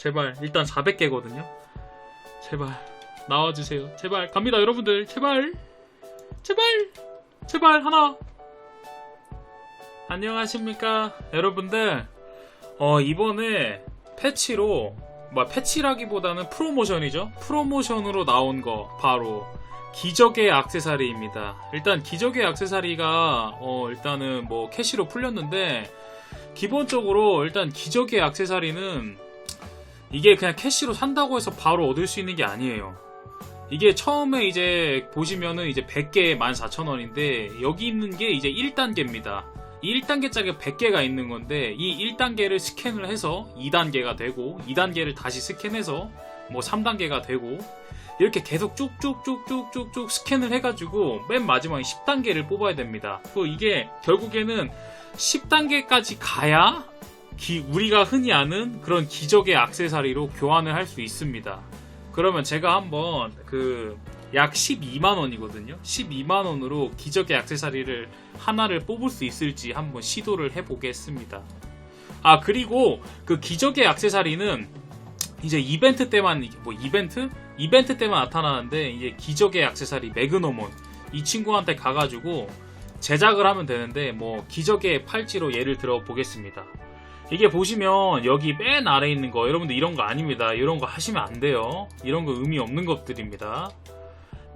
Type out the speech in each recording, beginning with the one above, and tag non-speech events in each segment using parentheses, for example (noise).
제발 일단 400개거든요. 제발 나와주세요. 제발 갑니다 여러분들. 제발 제발 제발 하나. 안녕하십니까 여러분들. 어 이번에 패치로 뭐 패치라기보다는 프로모션이죠. 프로모션으로 나온 거 바로 기적의 악세사리입니다. 일단 기적의 악세사리가 어 일단은 뭐 캐시로 풀렸는데 기본적으로 일단 기적의 악세사리는 이게 그냥 캐시로 산다고 해서 바로 얻을 수 있는 게 아니에요. 이게 처음에 이제 보시면은 이제 100개에 14,000원인데 여기 있는 게 이제 1단계입니다. 이 1단계짜리 100개가 있는 건데 이 1단계를 스캔을 해서 2단계가 되고 2단계를 다시 스캔해서 뭐 3단계가 되고 이렇게 계속 쭉쭉쭉쭉쭉쭉 스캔을 해가지고 맨 마지막에 10단계를 뽑아야 됩니다. 그 이게 결국에는 10단계까지 가야 기- 우리가 흔히 아는 그런 기적의 악세사리로 교환을 할 수 있습니다. 그러면 제가 한번 그 약 12만 원이거든요. 12만 원으로 기적의 악세사리를 하나를 뽑을 수 있을지 한번 시도를 해보겠습니다. 아 그리고 그 기적의 악세사리는 이제 이벤트 때만 뭐 이벤트 이벤트 때만 나타나는데 이제 기적의 악세사리 매그노몬 이 친구한테 가가지고 제작을 하면 되는데 뭐 기적의 팔찌로 예를 들어 보겠습니다. 이게 보시면 여기 맨 아래 있는 거 여러분들 이런 거 아닙니다. 이런 거 하시면 안 돼요. 이런 거 의미 없는 것들입니다.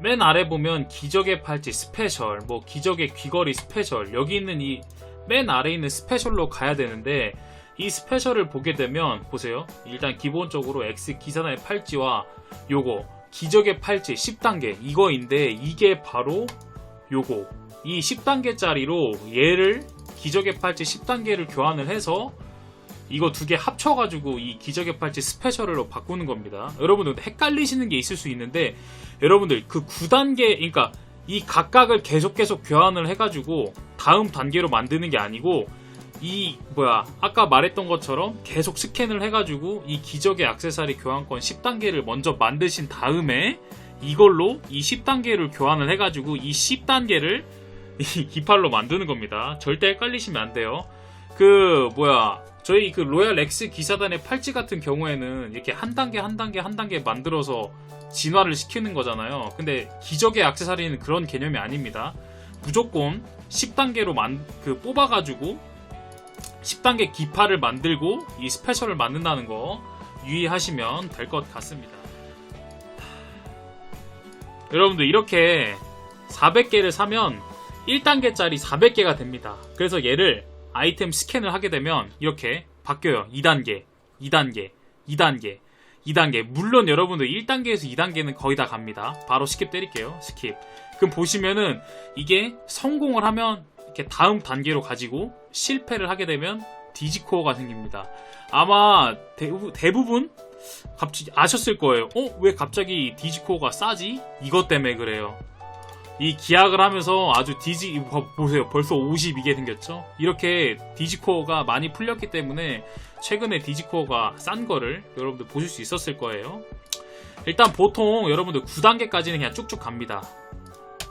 맨 아래 보면 기적의 팔찌 스페셜, 뭐 기적의 귀걸이 스페셜 여기 있는 이 맨 아래 있는 스페셜로 가야 되는데 이 스페셜을 보게 되면 보세요. 일단 기본적으로 X 기사단의 팔찌와 요거 기적의 팔찌 10단계 이거인데 이게 바로 요거 이 10단계짜리로 얘를 기적의 팔찌 10단계를 교환을 해서 이거 두 개 합쳐가지고 이 기적의 팔찌 스페셜로 바꾸는 겁니다. 여러분들 헷갈리시는 게 있을 수 있는데 여러분들 그 9단계 그러니까 이 각각을 계속 계속 교환을 해가지고 다음 단계로 만드는 게 아니고 이 뭐야 아까 말했던 것처럼 계속 스캔을 해가지고 이 기적의 악세사리 교환권 10단계를 먼저 만드신 다음에 이걸로 이 10단계를 교환을 해가지고 이 10단계를 (laughs) 이 기팔로 만드는 겁니다. 절대 헷갈리시면 안 돼요. 그 뭐야 저희 그 로얄 엑스 기사단의 팔찌 같은 경우에는 이렇게 한 단계 한 단계 한 단계 만들어서 진화를 시키는 거잖아요. 근데 기적의 악세사리는 그런 개념이 아닙니다. 무조건 10단계로 만, 그 뽑아가지고 10단계 기파를 만들고 이 스페셜을 만든다는 거 유의하시면 될 것 같습니다. 여러분들 이렇게 400개를 사면 1단계짜리 400개가 됩니다. 그래서 얘를 아이템 스캔을 하게 되면 이렇게 바뀌어요. 2단계, 2단계, 2단계, 2단계. 물론 여러분들 1단계에서 2단계는 거의 다 갑니다. 바로 스킵 때릴게요. 스킵. 그럼 보시면은 이게 성공을 하면 이렇게 다음 단계로 가지고 실패를 하게 되면 디지코어가 생깁니다. 아마 대부, 대부분 갑자기 아셨을 거예요. 어? 왜 갑자기 디지코어가 싸지? 이것 때문에 그래요. 이 기약을 하면서 아주 디지 보세요. 벌써 52개 생겼죠? 이렇게 디지코어가 많이 풀렸기 때문에 최근에 디지코어가 싼 거를 여러분들 보실 수 있었을 거예요. 일단 보통 여러분들 9단계까지는 그냥 쭉쭉 갑니다.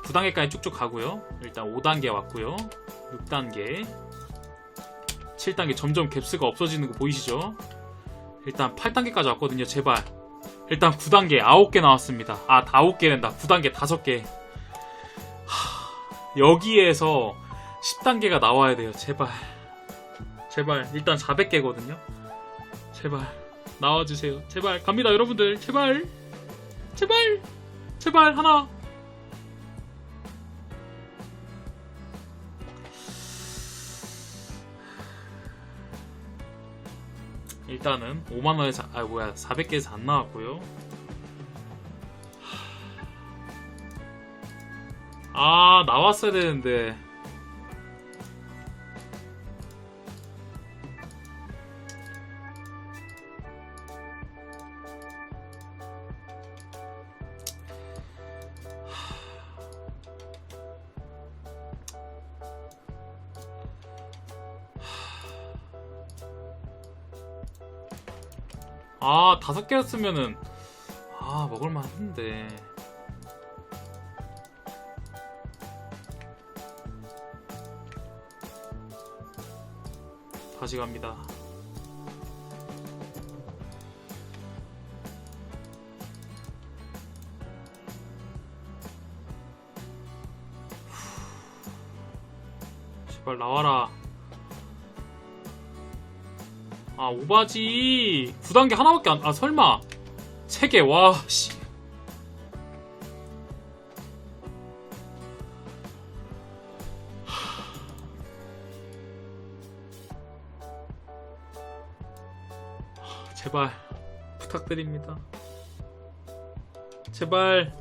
9단계까지 쭉쭉 가고요. 일단 5단계 왔고요. 6단계. 7단계 점점 갭스가 없어지는 거 보이시죠? 일단 8단계까지 왔거든요. 제발. 일단 9단계 9개 나왔습니다. 아 9개랜다. 9단계 5개 여기에서 10단계가 나와야 돼요. 제발. 제발. 일단 400개거든요. 제발. 나와주세요. 제발. 갑니다, 여러분들. 제발. 제발. 제발. 하나. 일단은 5만원에서, 아, 뭐야, 400개에서 안 나왔고요. 아 나왔어야 되는데 아 다섯 개였으면은 아 먹을만 한데 다시 갑니다. 제발 나와라. 아 오바지 9단계 하나밖에 안.. 아 설마 체계, 와, 씨. 제발 부탁드립니다. 제발.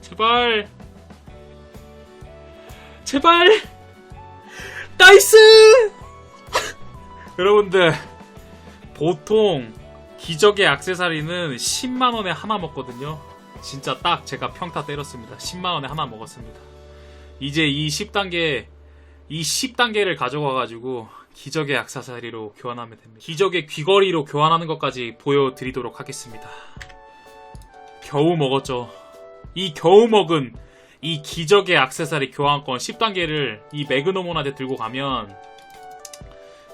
제발. 제발. 나이스! 여러분들 보통 기적의 액세서리는 10만원에 하나 먹거든요. 진짜 딱 제가 평타 때렸습니다. 10만원에 하나 먹었습니다. 이제 이 10단계 이 10단계를 가져가가지고 기적의 액세서리로 교환하면 됩니다. 기적의 귀걸이로 교환하는 것까지 보여드리도록 하겠습니다. 겨우 먹었죠. 이 겨우 먹은 이 기적의 액세서리 교환권 10단계를 이 매그노몬한테 들고 가면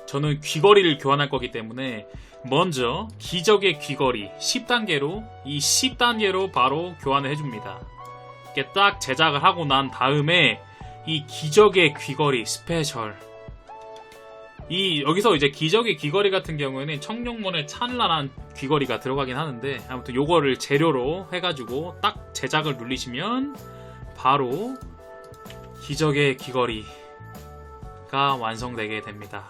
저는 귀걸이를 교환할 거기 때문에 먼저 기적의 귀걸이 10단계로 이 10단계로 바로 교환을 해줍니다. 이렇게 딱 제작을 하고 난 다음에 이 기적의 귀걸이 스페셜 이 여기서 이제 기적의 귀걸이 같은 경우에는 청룡문의 찬란한 귀걸이가 들어가긴 하는데 아무튼 요거를 재료로 해가지고 딱 제작을 눌리시면 바로 기적의 귀걸이가 완성되게 됩니다.